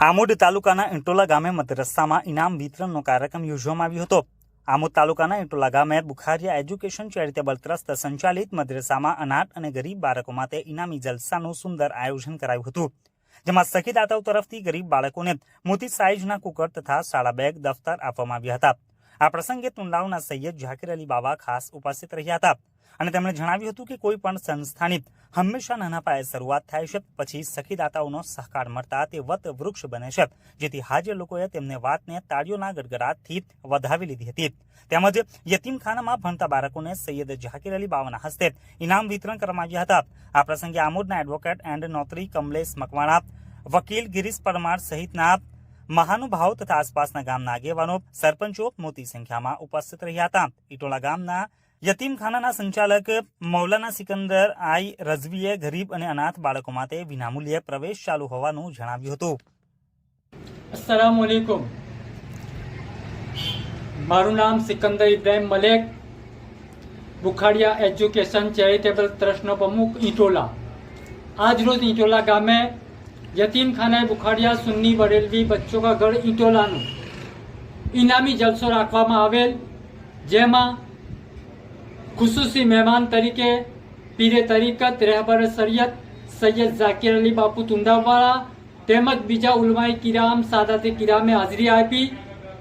આમોદ તાલુકાના ઇન્ટોલા ગામે મદરસામાં ઇનામ વિતરણનો કાર્યક્રમ યોજવામાં આવ્યો હતો. આમોદ તાલુકાના ઇન્ટોલા ગામે બુખારિયા એજ્યુકેશન ચેરિટેબલ ટ્રસ્ટ સંચાલિત મદ્રસામાં અનાથ અને ગરીબ બાળકો માટે ઇનામી જલસાનું સુંદર આયોજન કરાયું હતું. જેમાં સખીદાતાઓ તરફથી ગરીબ બાળકોને મોટી સાઇઝના કુકર તથા શાળા બેગ, દફતર આપવામાં આવ્યા હતા. આ પ્રસંગે તુંડાવના સૈયદ ઝાકીર અલી બાબા ખાસ ઉપસ્થિત રહ્યા હતા અને તેમણે જણાવ્યું હતું કે કોઈ પણ સંસ્થાની હંમેશા નાના પાયે શરૂઆત થાય છે, પછી સખીદાતાઓનો સહકાર મળતા તે વત વૃક્ષ બને છે, જેથી હાજર લોકોએ તેમને વાતને તાળીઓના ગડગડાટથી વધાવી લીધી હતી. તેમજ યતીમખાનામાં ભણતા બાળકોને સૈયદ ઝાકીર અલી બાવાના હસ્તે ઇનામ વિતરણ કરવામાં આવ્યા હતા. આ પ્રસંગે આમોદના advocate and notary Kamlesh Makwana, વકીલ ગિરીશ પરમાર સહિતના મહાનુભાવો તથા આસપાસના ગામના આગેવાનો સરપંચો મોટી સંખ્યામાં ઉપસ્થિત રહ્યા હતા. ઇટોલા ગામના યતીમખાનાના સંચાલક મૌલાના સિકંદર આઈ રઝવીએ ગરીબ અને અનાથ બાળકો માટે વિનામૂલ્યે પ્રવેશ ચાલુ હોવાનું જણાવ્યું હતું. અસલામ વાલેકુમ મારું નામ સિકંદર ઇબ્રાહિમ મલેક, બુખાડિયા એજ્યુકેશન ચેરિટેબલ ટ્રસ્ટનો પ્રમુખ ઇટોલા આજ રોજ ઇટોલા ગામે યતીમખાના બુખાડિયા સુન્ની બરેલવી બચ્ચો કા ઘર ઈટોલાનું ઇનામી જલસો રાખવામાં આવેલ, જેમાં ખુસુસી મહેમાન તરીકે પીરે તરીકત, રહેબર સૈયદ સૈયદ ઝાકિર અલી બાપુ તુંડાવાળા તેમજ બીજા ઉલમાઈ કિરામ, સાદાતે કિરામે હાજરી આપી,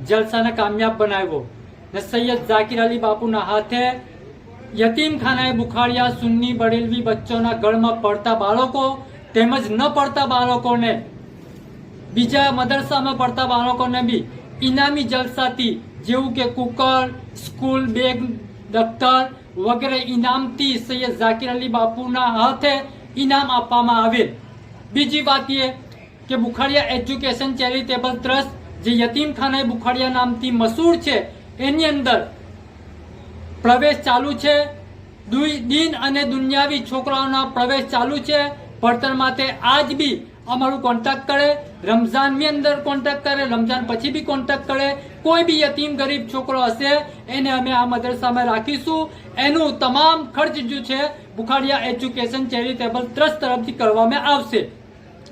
જલસાને કામયાબ બનાવ્યો. ને સૈયદ ઝાકિર અલી બાપુના હાથે યતીમખાનાએ બુખાડિયા, સુન્ની, વડેલવી બચ્ચોના ગળમાં પડતા બાળકો તેમજ ન પડતા બાળકોને, બીજા મદરસામાં પડતા બાળકોને બી ઇનામી જલસાથી, જેવું કે કુકર, સ્કૂલ બેગ, દફતર વગેરે ઇનામથી સૈયદ ઝાકિર અલી બાપુના હાથે ઇનામ આપવામાં આવેલ બીજી વાત એ કે બુખાડિયા એજ્યુકેશન ચેરિટેબલ ટ્રસ્ટ, જે યતીમખાના બુખાડિયા નામથી મશહૂર છે, એની અંદર પ્રવેશ ચાલુ છે. દીન અને દુનિયાવી છોકરાઓના પ્રવેશ ચાલુ છે. ભણતર માટે આજ બી અમારું કોન્ટેક્ટ કરે, રમઝાનની અંદર કોન્ટેક્ટ કરે, રમઝાન પછી બી કોન્ટેક્ટ કરે. કોઈ બી યતીમ ગરીબ છોકરો હશે, એને અમે આ મદરસામાં રાખીશું. એનું તમામ ખર્ચ જો છે બુખાડિયા એજ્યુકેશન ચેરિટેબલ ટ્રસ્ટ તરફથી કરવામાં આવશે.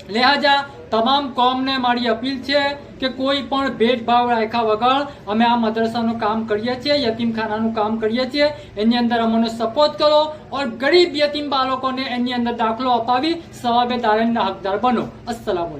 લિહાજા તમામ કોમને મારી અપીલ છે કે કોઈ પણ ભેદભાવ રાખ્યા વગર અમે આ મદરસાનું કામ કરીએ છીએ, યતીમખાનાનું કામ કરીએ છીએ. એની અંદર અમને સપોર્ટ કરો ઓર ગરીબ યતીમ બાળકોને એની અંદર દાખલો અપાવી સવાબે દારેનના હકદાર બનો. અસલામ